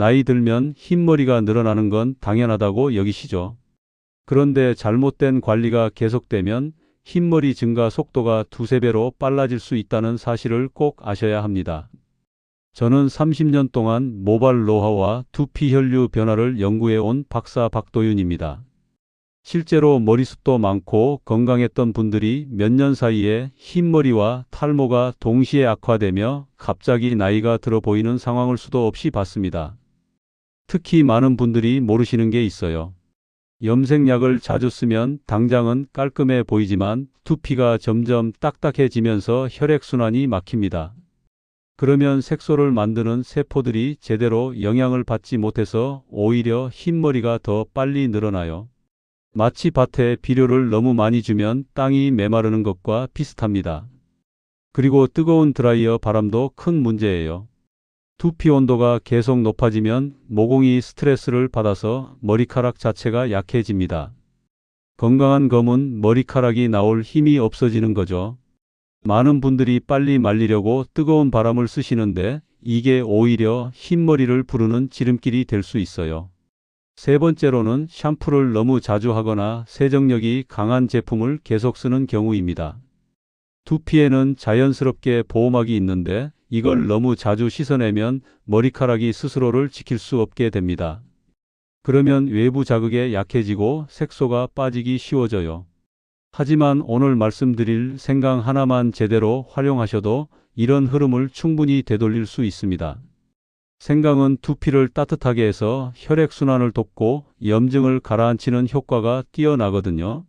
나이 들면 흰머리가 늘어나는 건 당연하다고 여기시죠. 그런데 잘못된 관리가 계속되면 흰머리 증가 속도가 두세 배로 빨라질 수 있다는 사실을 꼭 아셔야 합니다. 저는 30년 동안 모발 노화와 두피 혈류 변화를 연구해 온 박사 박도윤입니다. 실제로 머리숱도 많고 건강했던 분들이 몇 년 사이에 흰머리와 탈모가 동시에 악화되며 갑자기 나이가 들어 보이는 상황을 수도 없이 봤습니다. 특히 많은 분들이 모르시는 게 있어요. 염색약을 자주 쓰면 당장은 깔끔해 보이지만 두피가 점점 딱딱해지면서 혈액순환이 막힙니다. 그러면 색소를 만드는 세포들이 제대로 영향을 받지 못해서 오히려 흰머리가 더 빨리 늘어나요. 마치 밭에 비료를 너무 많이 주면 땅이 메마르는 것과 비슷합니다. 그리고 뜨거운 드라이어 바람도 큰 문제예요. 두피 온도가 계속 높아지면 모공이 스트레스를 받아서 머리카락 자체가 약해집니다. 건강한 검은 머리카락이 나올 힘이 없어지는 거죠. 많은 분들이 빨리 말리려고 뜨거운 바람을 쓰시는데 이게 오히려 흰머리를 부르는 지름길이 될 수 있어요. 세 번째로는 샴푸를 너무 자주 하거나 세정력이 강한 제품을 계속 쓰는 경우입니다. 두피에는 자연스럽게 보호막이 있는데 이걸 너무 자주 씻어내면 머리카락이 스스로를 지킬 수 없게 됩니다. 그러면 외부 자극에 약해지고 색소가 빠지기 쉬워져요. 하지만 오늘 말씀드릴 생강 하나만 제대로 활용하셔도 이런 흐름을 충분히 되돌릴 수 있습니다. 생강은 두피를 따뜻하게 해서 혈액순환을 돕고 염증을 가라앉히는 효과가 뛰어나거든요.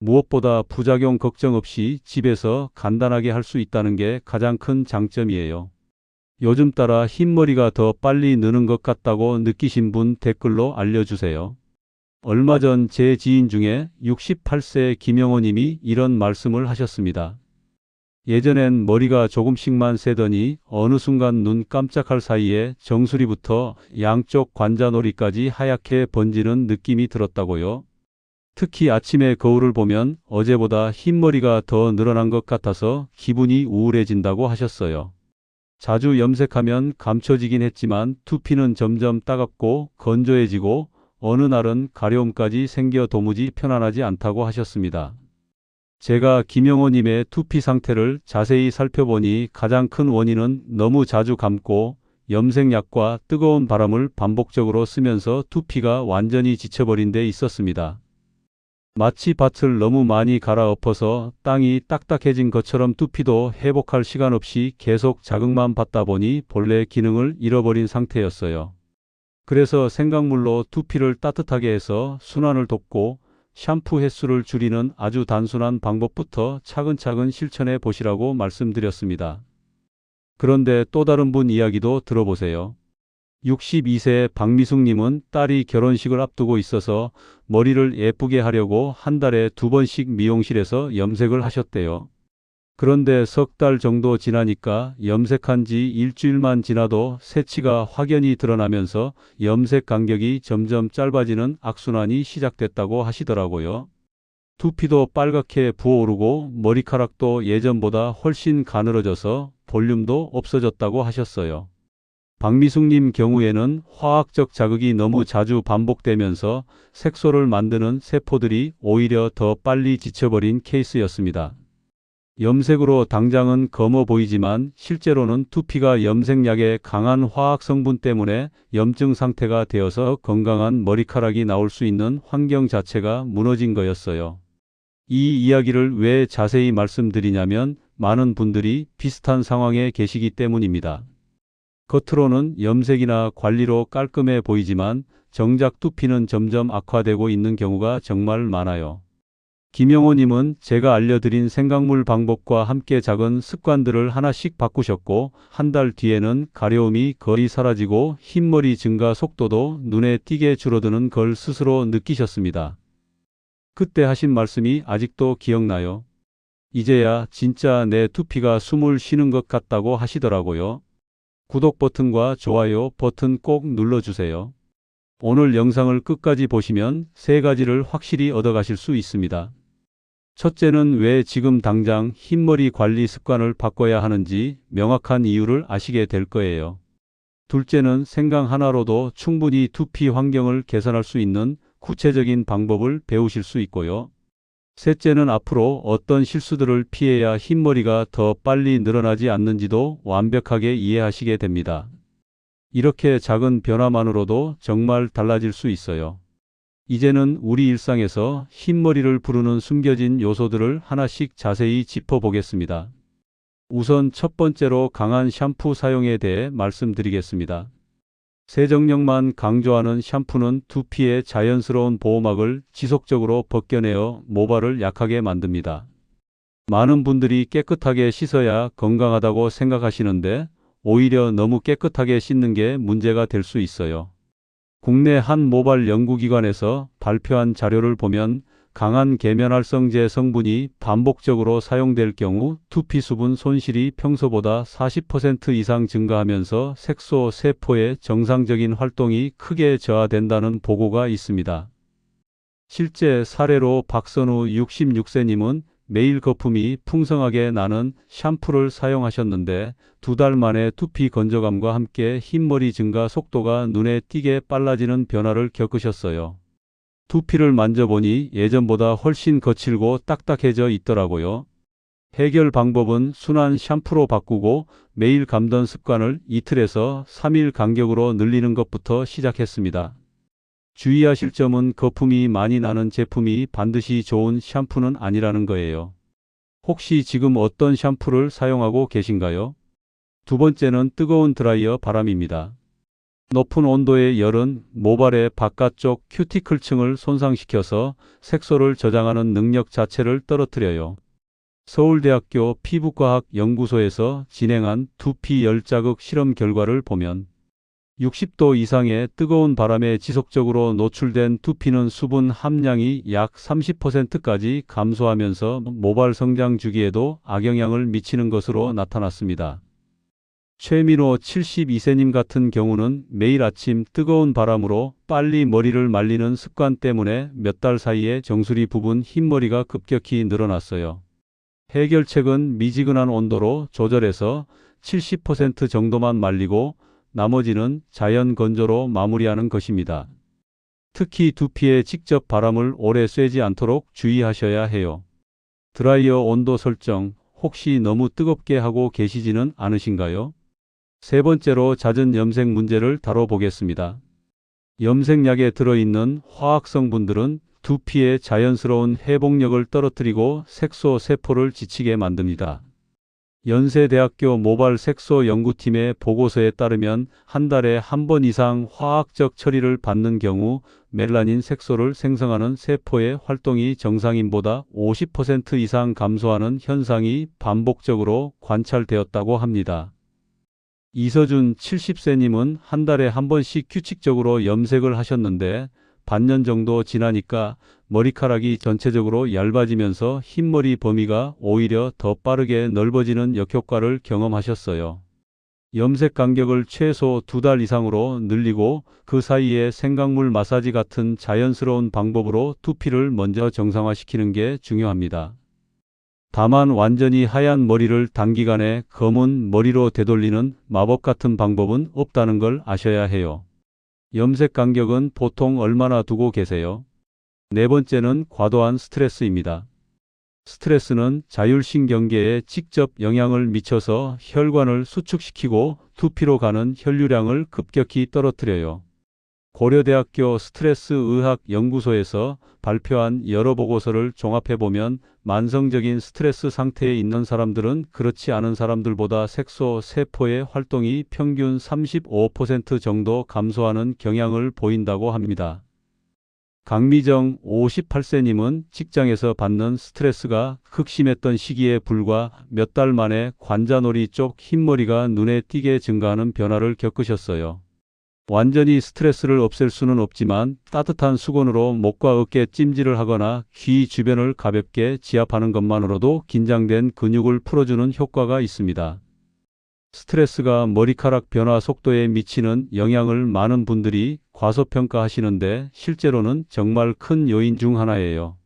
무엇보다 부작용 걱정 없이 집에서 간단하게 할 수 있다는 게 가장 큰 장점이에요. 요즘 따라 흰머리가 더 빨리 느는 것 같다고 느끼신 분 댓글로 알려주세요. 얼마 전 제 지인 중에 68세 김영호 님이 이런 말씀을 하셨습니다. 예전엔 머리가 조금씩만 새더니 어느 순간 눈 깜짝할 사이에 정수리부터 양쪽 관자놀이까지 하얗게 번지는 느낌이 들었다고요. 특히 아침에 거울을 보면 어제보다 흰머리가 더 늘어난 것 같아서 기분이 우울해진다고 하셨어요. 자주 염색하면 감춰지긴 했지만 두피는 점점 따갑고 건조해지고 어느 날은 가려움까지 생겨 도무지 편안하지 않다고 하셨습니다. 제가 김영호님의 두피 상태를 자세히 살펴보니 가장 큰 원인은 너무 자주 감고 염색약과 뜨거운 바람을 반복적으로 쓰면서 두피가 완전히 지쳐버린 데 있었습니다. 마치 밭을 너무 많이 갈아엎어서 땅이 딱딱해진 것처럼 두피도 회복할 시간 없이 계속 자극만 받다 보니 본래 기능을 잃어버린 상태였어요. 그래서 생강물로 두피를 따뜻하게 해서 순환을 돕고 샴푸 횟수를 줄이는 아주 단순한 방법부터 차근차근 실천해 보시라고 말씀드렸습니다. 그런데 또 다른 분 이야기도 들어보세요. 62세 박미숙님은 딸이 결혼식을 앞두고 있어서 머리를 예쁘게 하려고 한 달에 두 번씩 미용실에서 염색을 하셨대요. 그런데 석 달 정도 지나니까 염색한 지 일주일만 지나도 새치가 확연히 드러나면서 염색 간격이 점점 짧아지는 악순환이 시작됐다고 하시더라고요. 두피도 빨갛게 부어오르고 머리카락도 예전보다 훨씬 가늘어져서 볼륨도 없어졌다고 하셨어요. 박미숙님 경우에는 화학적 자극이 너무 자주 반복되면서 색소를 만드는 세포들이 오히려 더 빨리 지쳐버린 케이스였습니다. 염색으로 당장은 검어 보이지만 실제로는 두피가 염색약의 강한 화학 성분 때문에 염증 상태가 되어서 건강한 머리카락이 나올 수 있는 환경 자체가 무너진 거였어요. 이 이야기를 왜 자세히 말씀드리냐면 많은 분들이 비슷한 상황에 계시기 때문입니다. 겉으로는 염색이나 관리로 깔끔해 보이지만 정작 두피는 점점 악화되고 있는 경우가 정말 많아요. 김영호님은 제가 알려드린 생강물 방법과 함께 작은 습관들을 하나씩 바꾸셨고 한 달 뒤에는 가려움이 거의 사라지고 흰머리 증가 속도도 눈에 띄게 줄어드는 걸 스스로 느끼셨습니다. 그때 하신 말씀이 아직도 기억나요. 이제야 진짜 내 두피가 숨을 쉬는 것 같다고 하시더라고요. 구독 버튼과 좋아요 버튼 꼭 눌러주세요. 오늘 영상을 끝까지 보시면 세 가지를 확실히 얻어가실 수 있습니다. 첫째는 왜 지금 당장 흰머리 관리 습관을 바꿔야 하는지 명확한 이유를 아시게 될 거예요. 둘째는 생강 하나로도 충분히 두피 환경을 개선할 수 있는 구체적인 방법을 배우실 수 있고요. 셋째는 앞으로 어떤 실수들을 피해야 흰머리가 더 빨리 늘어나지 않는지도 완벽하게 이해하시게 됩니다. 이렇게 작은 변화만으로도 정말 달라질 수 있어요. 이제는 우리 일상에서 흰머리를 부르는 숨겨진 요소들을 하나씩 자세히 짚어보겠습니다. 우선 첫 번째로 강한 샴푸 사용에 대해 말씀드리겠습니다. 세정력만 강조하는 샴푸는 두피의 자연스러운 보호막을 지속적으로 벗겨내어 모발을 약하게 만듭니다. 많은 분들이 깨끗하게 씻어야 건강하다고 생각하시는데 오히려 너무 깨끗하게 씻는 게 문제가 될 수 있어요. 국내 한 모발 연구기관에서 발표한 자료를 보면 강한 계면활성제 성분이 반복적으로 사용될 경우 두피 수분 손실이 평소보다 40% 이상 증가하면서 색소 세포의 정상적인 활동이 크게 저하된다는 보고가 있습니다. 실제 사례로 박선우 66세님은 매일 거품이 풍성하게 나는 샴푸를 사용하셨는데 두 달 만에 두피 건조감과 함께 흰머리 증가 속도가 눈에 띄게 빨라지는 변화를 겪으셨어요. 두피를 만져보니 예전보다 훨씬 거칠고 딱딱해져 있더라고요. 해결 방법은 순한 샴푸로 바꾸고 매일 감던 습관을 이틀에서 3일 간격으로 늘리는 것부터 시작했습니다. 주의하실 점은 거품이 많이 나는 제품이 반드시 좋은 샴푸는 아니라는 거예요. 혹시 지금 어떤 샴푸를 사용하고 계신가요? 두 번째는 뜨거운 드라이어 바람입니다. 높은 온도의 열은 모발의 바깥쪽 큐티클 층을 손상시켜서 색소를 저장하는 능력 자체를 떨어뜨려요. 서울대학교 피부과학 연구소에서 진행한 두피 열 자극 실험 결과를 보면 60도 이상의 뜨거운 바람에 지속적으로 노출된 두피는 수분 함량이 약 30%까지 감소하면서 모발 성장 주기에도 악영향을 미치는 것으로 나타났습니다. 최민호 72세님 같은 경우는 매일 아침 뜨거운 바람으로 빨리 머리를 말리는 습관 때문에 몇 달 사이에 정수리 부분 흰머리가 급격히 늘어났어요. 해결책은 미지근한 온도로 조절해서 70% 정도만 말리고 나머지는 자연 건조로 마무리하는 것입니다. 특히 두피에 직접 바람을 오래 쐬지 않도록 주의하셔야 해요. 드라이어 온도 설정 혹시 너무 뜨겁게 하고 계시지는 않으신가요? 세 번째로 잦은 염색 문제를 다뤄보겠습니다. 염색약에 들어있는 화학 성분들은 두피의 자연스러운 회복력을 떨어뜨리고 색소 세포를 지치게 만듭니다. 연세대학교 모발 색소 연구팀의 보고서에 따르면 한 달에 한 번 이상 화학적 처리를 받는 경우 멜라닌 색소를 생성하는 세포의 활동이 정상인보다 50% 이상 감소하는 현상이 반복적으로 관찰되었다고 합니다. 이서준 70세님은 한 달에 한 번씩 규칙적으로 염색을 하셨는데 반년 정도 지나니까 머리카락이 전체적으로 얇아지면서 흰머리 범위가 오히려 더 빠르게 넓어지는 역효과를 경험하셨어요. 염색 간격을 최소 두 달 이상으로 늘리고 그 사이에 생강물 마사지 같은 자연스러운 방법으로 두피를 먼저 정상화시키는 게 중요합니다. 다만 완전히 하얀 머리를 단기간에 검은 머리로 되돌리는 마법 같은 방법은 없다는 걸 아셔야 해요. 염색 간격은 보통 얼마나 두고 계세요? 네 번째는 과도한 스트레스입니다. 스트레스는 자율신경계에 직접 영향을 미쳐서 혈관을 수축시키고 두피로 가는 혈류량을 급격히 떨어뜨려요. 고려대학교 스트레스 의학 연구소에서 발표한 여러 보고서를 종합해 보면 만성적인 스트레스 상태에 있는 사람들은 그렇지 않은 사람들보다 색소 세포의 활동이 평균 35% 정도 감소하는 경향을 보인다고 합니다. 강미정 58세님은 직장에서 받는 스트레스가 극심했던 시기에 불과 몇 달 만에 관자놀이 쪽 흰머리가 눈에 띄게 증가하는 변화를 겪으셨어요. 완전히 스트레스를 없앨 수는 없지만 따뜻한 수건으로 목과 어깨 찜질을 하거나 귀 주변을 가볍게 지압하는 것만으로도 긴장된 근육을 풀어주는 효과가 있습니다. 스트레스가 머리카락 변화 속도에 미치는 영향을 많은 분들이 과소평가하시는데 실제로는 정말 큰 요인 중 하나예요.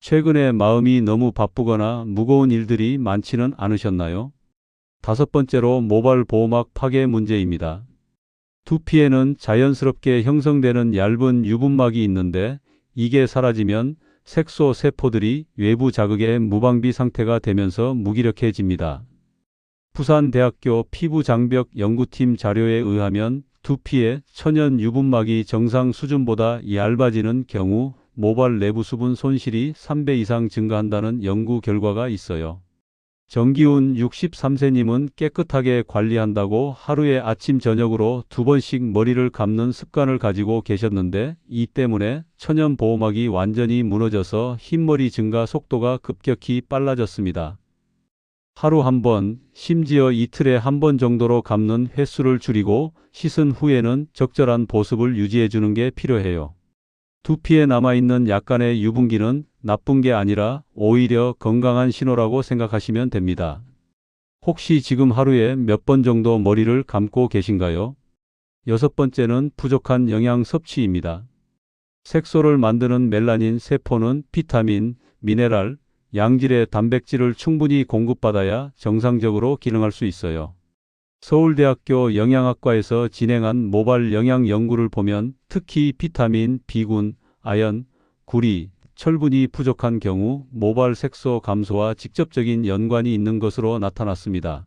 최근에 마음이 너무 바쁘거나 무거운 일들이 많지는 않으셨나요? 다섯 번째로 모발 보호막 파괴 문제입니다. 두피에는 자연스럽게 형성되는 얇은 유분막이 있는데 이게 사라지면 색소 세포들이 외부 자극에 무방비 상태가 되면서 무기력해집니다. 부산대학교 피부장벽 연구팀 자료에 의하면 두피의 천연 유분막이 정상 수준보다 얇아지는 경우 모발 내부 수분 손실이 3배 이상 증가한다는 연구 결과가 있어요. 정기훈 63세님은 깨끗하게 관리한다고 하루에 아침 저녁으로 두 번씩 머리를 감는 습관을 가지고 계셨는데 이 때문에 천연 보호막이 완전히 무너져서 흰머리 증가 속도가 급격히 빨라졌습니다. 하루 한 번, 심지어 이틀에 한 번 정도로 감는 횟수를 줄이고 씻은 후에는 적절한 보습을 유지해 주는 게 필요해요. 두피에 남아있는 약간의 유분기는 나쁜 게 아니라 오히려 건강한 신호라고 생각하시면 됩니다. 혹시 지금 하루에 몇 번 정도 머리를 감고 계신가요? 여섯 번째는 부족한 영양 섭취입니다. 색소를 만드는 멜라닌 세포는 비타민, 미네랄, 양질의 단백질을 충분히 공급받아야 정상적으로 기능할 수 있어요. 서울대학교 영양학과에서 진행한 모발 영양 연구를 보면 특히 비타민, 비군, 아연, 구리, 철분이 부족한 경우 모발 색소 감소와 직접적인 연관이 있는 것으로 나타났습니다.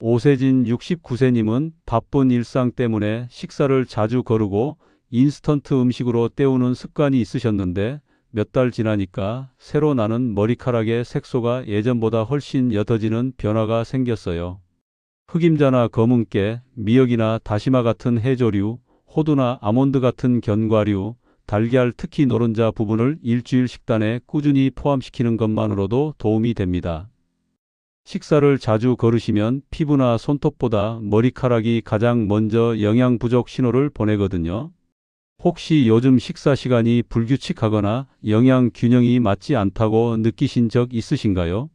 오세진 69세님은 바쁜 일상 때문에 식사를 자주 거르고 인스턴트 음식으로 때우는 습관이 있으셨는데 몇 달 지나니까 새로 나는 머리카락의 색소가 예전보다 훨씬 옅어지는 변화가 생겼어요. 흑임자나 검은깨, 미역이나 다시마 같은 해조류, 호두나 아몬드 같은 견과류, 달걀 특히 노른자 부분을 일주일 식단에 꾸준히 포함시키는 것만으로도 도움이 됩니다. 식사를 자주 거르시면 피부나 손톱보다 머리카락이 가장 먼저 영양 부족 신호를 보내거든요. 혹시 요즘 식사 시간이 불규칙하거나 영양 균형이 맞지 않다고 느끼신 적 있으신가요?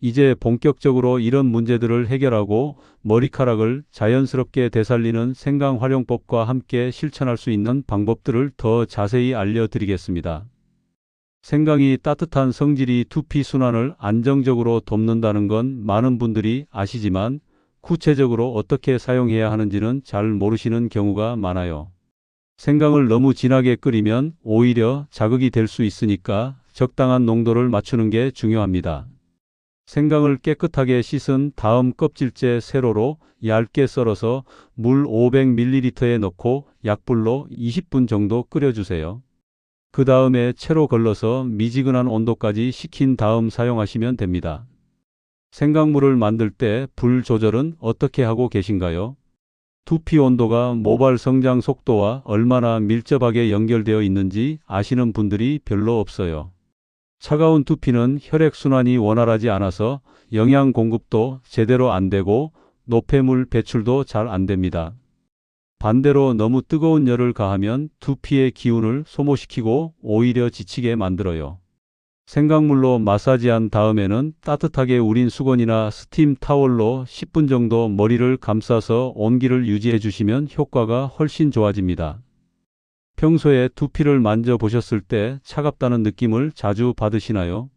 이제 본격적으로 이런 문제들을 해결하고 머리카락을 자연스럽게 되살리는 생강 활용법과 함께 실천할 수 있는 방법들을 더 자세히 알려드리겠습니다. 생강이 따뜻한 성질이 두피 순환을 안정적으로 돕는다는 건 많은 분들이 아시지만 구체적으로 어떻게 사용해야 하는지는 잘 모르시는 경우가 많아요. 생강을 너무 진하게 끓이면 오히려 자극이 될 수 있으니까 적당한 농도를 맞추는 게 중요합니다. 생강을 깨끗하게 씻은 다음 껍질째 세로로 얇게 썰어서 물 500ml에 넣고 약불로 20분 정도 끓여주세요. 그 다음에 채로 걸러서 미지근한 온도까지 식힌 다음 사용하시면 됩니다. 생강물을 만들 때 불 조절은 어떻게 하고 계신가요? 두피 온도가 모발 성장 속도와 얼마나 밀접하게 연결되어 있는지 아시는 분들이 별로 없어요. 차가운 두피는 혈액순환이 원활하지 않아서 영양 공급도 제대로 안 되고 노폐물 배출도 잘 안 됩니다. 반대로 너무 뜨거운 열을 가하면 두피의 기운을 소모시키고 오히려 지치게 만들어요. 생강물로 마사지한 다음에는 따뜻하게 우린 수건이나 스팀 타월로 10분 정도 머리를 감싸서 온기를 유지해 주시면 효과가 훨씬 좋아집니다. 평소에 두피를 만져보셨을 때 차갑다는 느낌을 자주 받으시나요?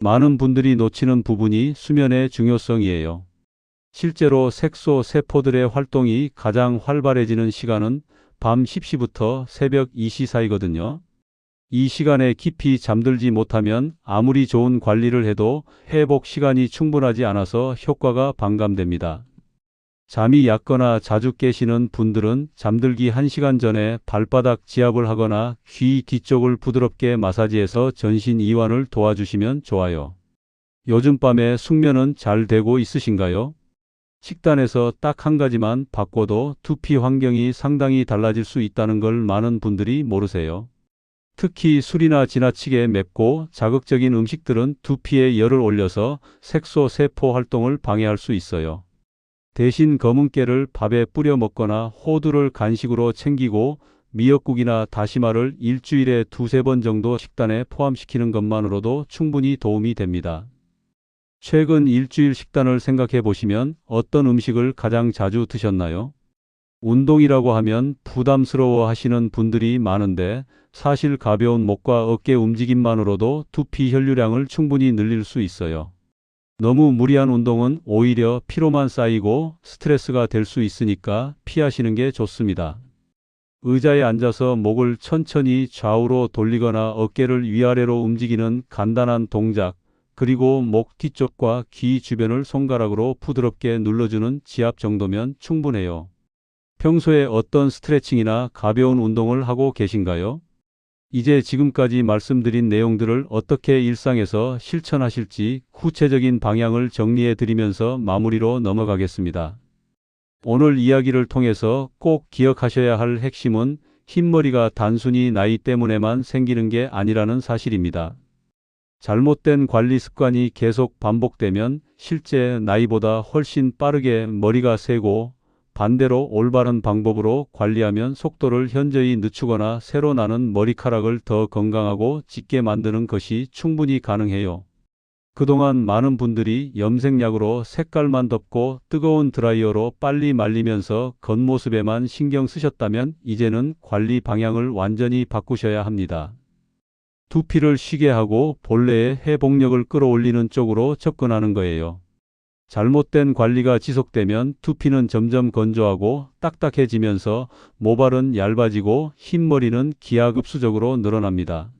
많은 분들이 놓치는 부분이 수면의 중요성이에요. 실제로 색소 세포들의 활동이 가장 활발해지는 시간은 밤 10시부터 새벽 2시 사이거든요. 이 시간에 깊이 잠들지 못하면 아무리 좋은 관리를 해도 회복 시간이 충분하지 않아서 효과가 반감됩니다. 잠이 얕거나 자주 깨시는 분들은 잠들기 1시간 전에 발바닥 지압을 하거나 귀 뒤쪽을 부드럽게 마사지해서 전신 이완을 도와주시면 좋아요. 요즘 밤에 숙면은 잘 되고 있으신가요? 식단에서 딱 한 가지만 바꿔도 두피 환경이 상당히 달라질 수 있다는 걸 많은 분들이 모르세요. 특히 술이나 지나치게 맵고 자극적인 음식들은 두피에 열을 올려서 색소 세포 활동을 방해할 수 있어요. 대신 검은깨를 밥에 뿌려 먹거나 호두를 간식으로 챙기고 미역국이나 다시마를 일주일에 두세 번 정도 식단에 포함시키는 것만으로도 충분히 도움이 됩니다. 최근 일주일 식단을 생각해 보시면 어떤 음식을 가장 자주 드셨나요? 운동이라고 하면 부담스러워 하시는 분들이 많은데 사실 가벼운 목과 어깨 움직임만으로도 두피 혈류량을 충분히 늘릴 수 있어요. 너무 무리한 운동은 오히려 피로만 쌓이고 스트레스가 될 수 있으니까 피하시는 게 좋습니다. 의자에 앉아서 목을 천천히 좌우로 돌리거나 어깨를 위아래로 움직이는 간단한 동작, 그리고 목 뒤쪽과 귀 주변을 손가락으로 부드럽게 눌러주는 지압 정도면 충분해요. 평소에 어떤 스트레칭이나 가벼운 운동을 하고 계신가요? 이제 지금까지 말씀드린 내용들을 어떻게 일상에서 실천하실지 구체적인 방향을 정리해 드리면서 마무리로 넘어가겠습니다. 오늘 이야기를 통해서 꼭 기억하셔야 할 핵심은 흰머리가 단순히 나이 때문에만 생기는 게 아니라는 사실입니다. 잘못된 관리 습관이 계속 반복되면 실제 나이보다 훨씬 빠르게 머리가 새고 반대로 올바른 방법으로 관리하면 속도를 현저히 늦추거나 새로 나는 머리카락을 더 건강하고 짙게 만드는 것이 충분히 가능해요. 그동안 많은 분들이 염색약으로 색깔만 덮고 뜨거운 드라이어로 빨리 말리면서 겉모습에만 신경 쓰셨다면 이제는 관리 방향을 완전히 바꾸셔야 합니다. 두피를 쉬게 하고 본래의 회복력을 끌어올리는 쪽으로 접근하는 거예요. 잘못된 관리가 지속되면 두피는 점점 건조하고 딱딱해지면서 모발은 얇아지고 흰머리는 기하급수적으로 늘어납니다.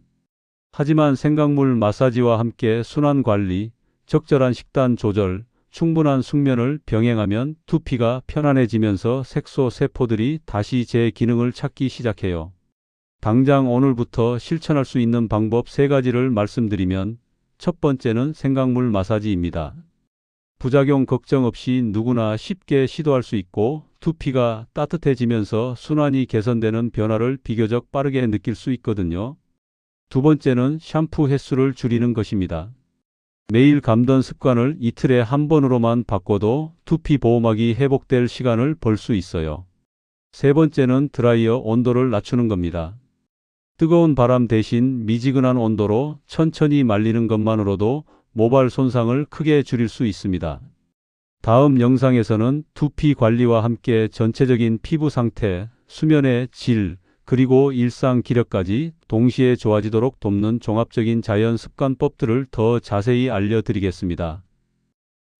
하지만 생강물 마사지와 함께 순환 관리, 적절한 식단 조절, 충분한 숙면을 병행하면 두피가 편안해지면서 색소 세포들이 다시 제 기능을 찾기 시작해요. 당장 오늘부터 실천할 수 있는 방법 세 가지를 말씀드리면 첫 번째는 생강물 마사지입니다. 부작용 걱정 없이 누구나 쉽게 시도할 수 있고 두피가 따뜻해지면서 순환이 개선되는 변화를 비교적 빠르게 느낄 수 있거든요. 두 번째는 샴푸 횟수를 줄이는 것입니다. 매일 감던 습관을 이틀에 한 번으로만 바꿔도 두피 보호막이 회복될 시간을 벌 수 있어요. 세 번째는 드라이어 온도를 낮추는 겁니다. 뜨거운 바람 대신 미지근한 온도로 천천히 말리는 것만으로도 모발 손상을 크게 줄일 수 있습니다. 다음 영상에서는 두피 관리와 함께 전체적인 피부 상태, 수면의 질, 그리고 일상 기력까지 동시에 좋아지도록 돕는 종합적인 자연 습관법들을 더 자세히 알려드리겠습니다.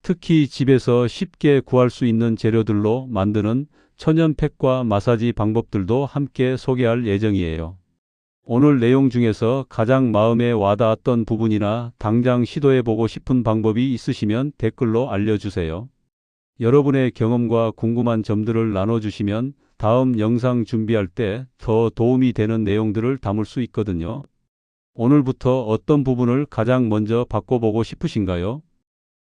특히 집에서 쉽게 구할 수 있는 재료들로 만드는 천연팩과 마사지 방법들도 함께 소개할 예정이에요. 오늘 내용 중에서 가장 마음에 와닿았던 부분이나 당장 시도해보고 싶은 방법이 있으시면 댓글로 알려주세요. 여러분의 경험과 궁금한 점들을 나눠주시면 다음 영상 준비할 때 더 도움이 되는 내용들을 담을 수 있거든요. 오늘부터 어떤 부분을 가장 먼저 바꿔보고 싶으신가요?